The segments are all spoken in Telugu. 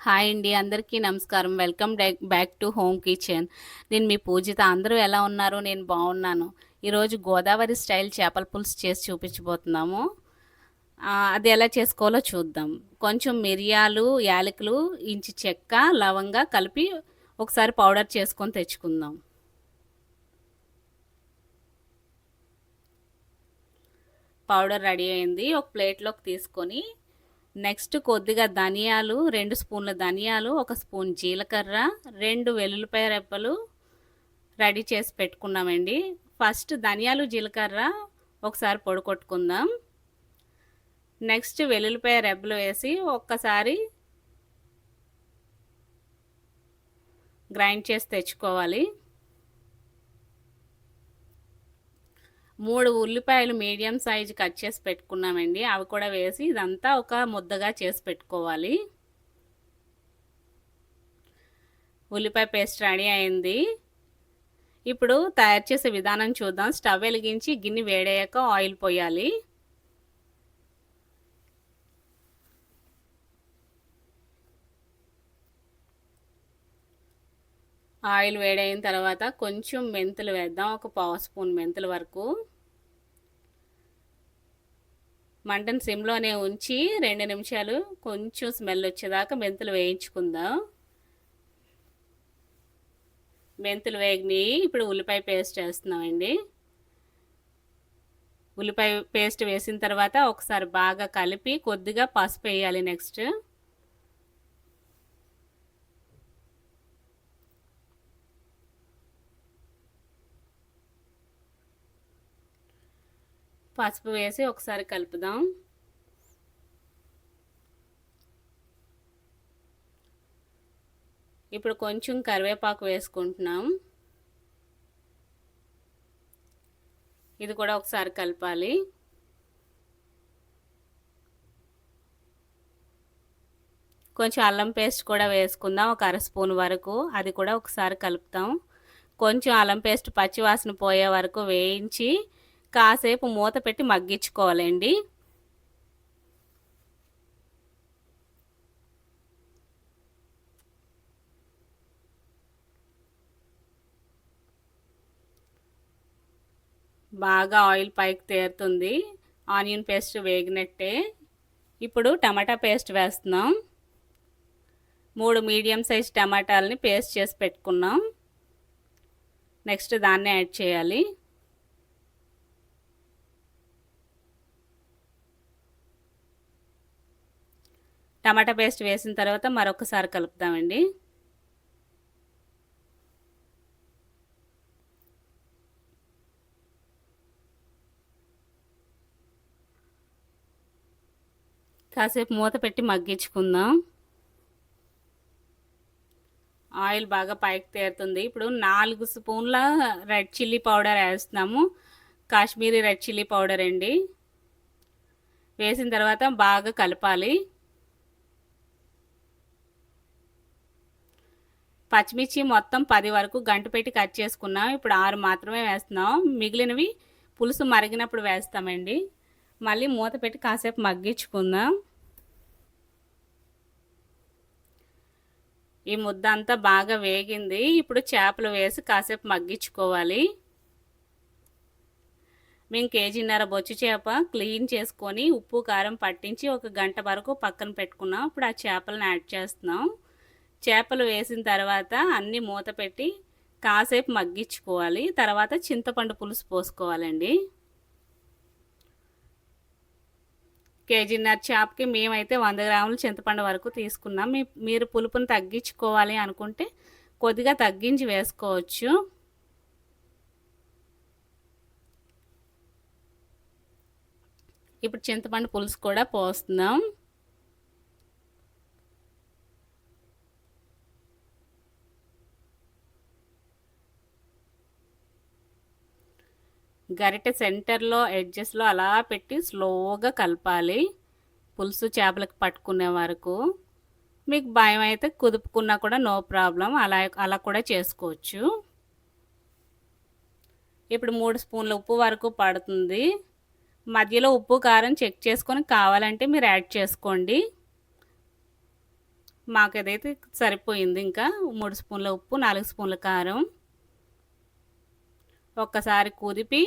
హాయ్ అండి అందరికీ నమస్కారం. Welcome back to home kitchen. నేను మీ పూజిత. అందరూ ఎలా ఉన్నారు? నేను బాగున్నాను. ఈరోజు గోదావరి స్టైల్ చేపల పులుసు చేసి చూపించబోతున్నాము. అది ఎలా చేసుకోవాలో చూద్దాం. కొంచెం మిరియాలు యాలకులు ఇంచి చెక్క లవంగా కలిపి ఒకసారి పౌడర్ చేసుకొని తెచ్చుకుందాం. పౌడర్ రెడీ అయింది. ఒక ప్లేట్లోకి తీసుకొని నెక్స్ట్ కొద్దిగా ధనియాలు రెండు స్పూన్ల ధనియాలు ఒక స్పూన్ జీలకర్ర రెండు వెల్లుల్లిపాయ రెప్పలు రెడీ చేసి పెట్టుకున్నామండి. ఫస్ట్ ధనియాలు జీలకర్ర ఒకసారి పొడి కొట్టుకుందాం. నెక్స్ట్ వెల్లుల్లిపాయ రెబ్బలు వేసి ఒక్కసారి గ్రైండ్ చేసి తెచ్చుకోవాలి. మూడు ఉల్లిపాయలు మీడియం సైజు కట్ చేసి పెట్టుకున్నామండి. అవి కూడా వేసి ఇదంతా ఒక ముద్దగా చేసి పెట్టుకోవాలి. ఉల్లిపాయ పేస్ట్ రెడీ అయింది. ఇప్పుడు తయారు చేసే విధానం చూద్దాం. స్టవ్ వెలిగించి గిన్నె వేడయ్యాక ఆయిల్ పోయాలి. ఆయిల్ వేడైన తర్వాత కొంచెం మెంతులు వేద్దాం. ఒక పావు స్పూన్ మెంతుల వరకు. మంటను సిమ్లోనే ఉంచి రెండు నిమిషాలు కొంచెం స్మెల్ వచ్చేదాకా మెంతులు వేయించుకుందాం. మెంతులు వేగిని ఇప్పుడు ఉల్లిపాయ పేస్ట్ వేస్తున్నామండి. ఉల్లిపాయ పేస్ట్ వేసిన తర్వాత ఒకసారి బాగా కలిపి కొద్దిగా పసుపు వేయాలి నెక్స్ట్. పసుపు వేసి ఒకసారి కలుపుదాం. ఇప్పుడు కొంచెం కరివేపాకు వేసుకుంటున్నాం. ఇది కూడా ఒకసారి కలపాలి. కొంచెం అల్లం పేస్ట్ కూడా వేసుకుందాం ఒక అర స్పూన్ వరకు. అది కూడా ఒకసారి కలుపుతాం. కొంచెం అల్లం పేస్ట్ పచ్చివాసన పోయే వరకు వేయించి కాసేపు మూత పెట్టి మగ్గించుకోవాలండి. బాగా ఆయిల్ పైకి తేరుతుంది. Onion paste వేగినట్టే. ఇప్పుడు టమాటా పేస్ట్ వేస్తున్నాం. మూడు మీడియం సైజ్ టమాటాలని పేస్ట్ చేసి పెట్టుకున్నాం. నెక్స్ట్ దాన్ని యాడ్ చేయాలి. టమాటా పేస్ట్ వేసిన తర్వాత మరొకసారి కలుపుతామండి. కాసేపు మూత పెట్టి మగ్గించుకుందాం. ఆయిల్ బాగా పైకి తేరుతుంది. ఇప్పుడు నాలుగు స్పూన్ల రెడ్ చిల్లీ పౌడర్ వేస్తున్నాము. కాశ్మీరీ రెడ్ చిల్లీ పౌడర్ అండి. వేసిన తర్వాత బాగా కలపాలి. పచ్చిమిర్చి మొత్తం పది వరకు గంట పెట్టి కట్ చేసుకున్నాం. ఇప్పుడు ఆరు మాత్రమే వేస్తున్నాం. మిగిలినవి పులుసు మరిగినప్పుడు వేస్తామండి. మళ్ళీ మూత పెట్టి కాసేపు మగ్గించుకుందాం. ఈ ముద్ద అంతా బాగా వేగింది. ఇప్పుడు చేపలు వేసి కాసేపు మగ్గించుకోవాలి. మేము కేజీన్నర బొచ్చు చేప క్లీన్ చేసుకొని ఉప్పు కారం పట్టించి ఒక గంట వరకు పక్కన పెట్టుకున్నాం. ఇప్పుడు ఆ చేపలను యాడ్ చేస్తున్నాం. చేపలు వేసిన తర్వాత అన్నీ మూత పెట్టి కాసేపు మగ్గించుకోవాలి. తర్వాత చింతపండు పులుసు పోసుకోవాలండి. కేజీన్నర చేపకి మేమైతే వంద గ్రాములు చింతపండు వరకు తీసుకున్నాం. మీ మీరు పులుపుని తగ్గించుకోవాలి అనుకుంటే కొద్దిగా తగ్గించి వేసుకోవచ్చు. ఇప్పుడు చింతపండు పులుసు కూడా పోస్తున్నాం. గరిటె సెంటర్లో ఎడ్జెస్లో అలా పెట్టి స్లోగా కలపాలి. పులుసు చేపలకు పట్టుకునే వరకు. మీకు భయం అయితే కుదుపుకున్నా కూడా నో ప్రాబ్లం. అలా అలా కూడా చేసుకోవచ్చు. ఇప్పుడు మూడు స్పూన్ల ఉప్పు వరకు పడుతుంది. మధ్యలో ఉప్పు కారం చెక్ చేసుకొని కావాలంటే మీరు యాడ్ చేసుకోండి. మాకు అదైతే సరిపోయింది. ఇంకా మూడు స్పూన్ల ఉప్పు నాలుగు స్పూన్ల కారం. ఒక్కసారి కుదిపి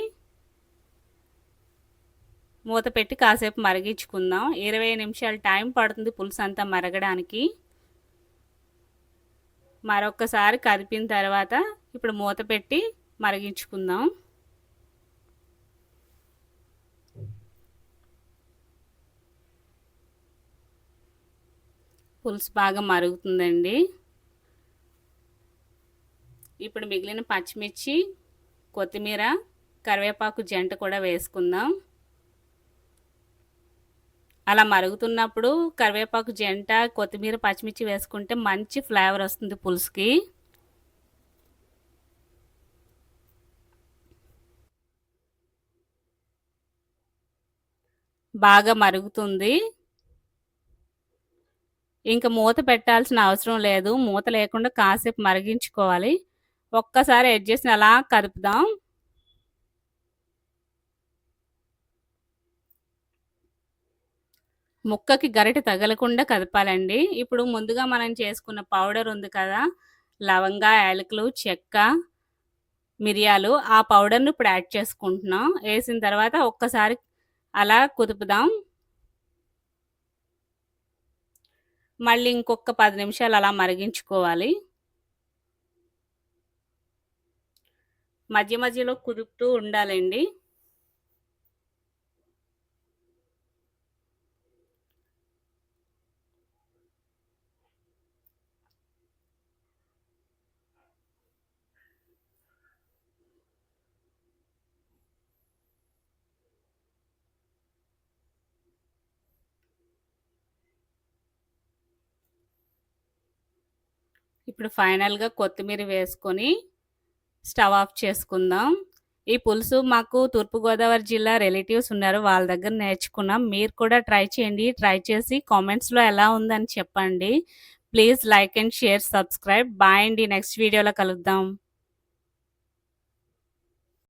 మూత పెట్టి కాసేపు మరిగించుకుందాం. ఇరవై నిమిషాలు టైం పడుతుంది పులుసు అంతా మరగడానికి. మరొక్కసారి కదిపిన తర్వాత ఇప్పుడు మూత పెట్టి మరిగించుకుందాం. పులుసు బాగా మరుగుతుందండి. ఇప్పుడు మిగిలిన పచ్చిమిర్చి కొత్తిమీర కరివేపాకు జంట కూడా వేసుకుందాం. అలా మరుగుతున్నప్పుడు కరివేపాకు జంట కొత్తిమీర పచ్చిమిర్చి వేసుకుంటే మంచి ఫ్లేవర్ వస్తుంది పులుసుకి. బాగా మరుగుతుంది. ఇంకా మూత పెట్టాల్సిన అవసరం లేదు. మూత లేకుండా కాసేపు మరిగించుకోవాలి. ఒక్కసారి అడ్జస్ట్ అలా కదుపుదాం ముక్కకి గరిట తగలకుండా కదపాలండి. ఇప్పుడు ముందుగా మనం చేసుకున్న పౌడర్ ఉంది కదా లవంగ యాలకులు చెక్క మిరియాలు ఆ పౌడర్ను ఇప్పుడు యాడ్ చేసుకుంటున్నాం. వేసిన తర్వాత ఒక్కసారి అలా కుదుపుదాం. మళ్ళీ ఇంకొక పది నిమిషాలు అలా మరిగించుకోవాలి. మధ్య మధ్యలో కుదుపుతూ ఉండాలండి. ఇప్పుడు ఫైనల్గా కొత్తిమీర వేసుకొని స్టవ్ ఆఫ్ చేసుకుందాం. ఈ పులుసు మాకు తూర్పుగోదావరి జిల్లా రిలేటివ్స్ ఉన్నారు వాళ్ళ దగ్గర నేర్చుకున్నాం. మీరు కూడా ట్రై చేయండి ట్రై చేసి కామెంట్స్లో ఎలా ఉందని చెప్పండి. Please like and share subscribe. Bye అండి నెక్స్ట్ వీడియోలో కలుద్దాం.